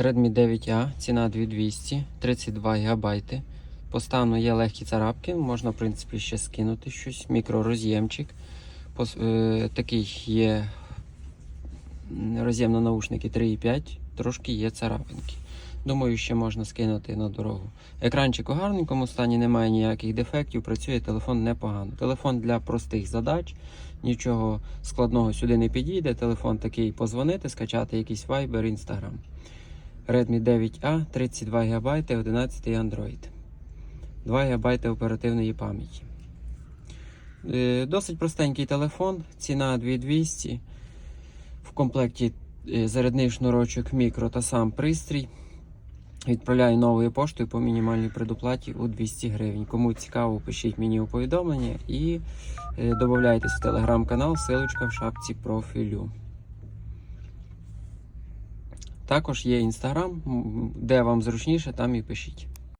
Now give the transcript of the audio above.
Redmi 9A, ціна 2200, 32 ГБ. По стану є легкі царапки, можна, в принципі, ще скинути щось. Мікророз'ємчик. Е, такий є роз'єм на наушники 3,5, трошки є царапинки. Думаю, ще можна скинути на дорогу. Екранчик у гарненькому стані, немає ніяких дефектів, працює телефон непогано. Телефон для простих задач, нічого складного сюди не підійде. Телефон такий позвонити, скачати якийсь Viber, Instagram. Redmi 9A, 32 ГБ, 11 Android. 2 ГБ оперативної пам'яті. Е, Досить простенький телефон, ціна 2200. В комплекті е, зарядний шнурочок мікро та сам пристрій. Відправляю новою поштою по мінімальній предоплаті у 200 гривень. Кому цікаво, пишіть мені у повідомлення і е, додайтесь в телеграм-канал, силочка в шапці профілю. Також є інстаграм, де вам зручніше, там і пишіть.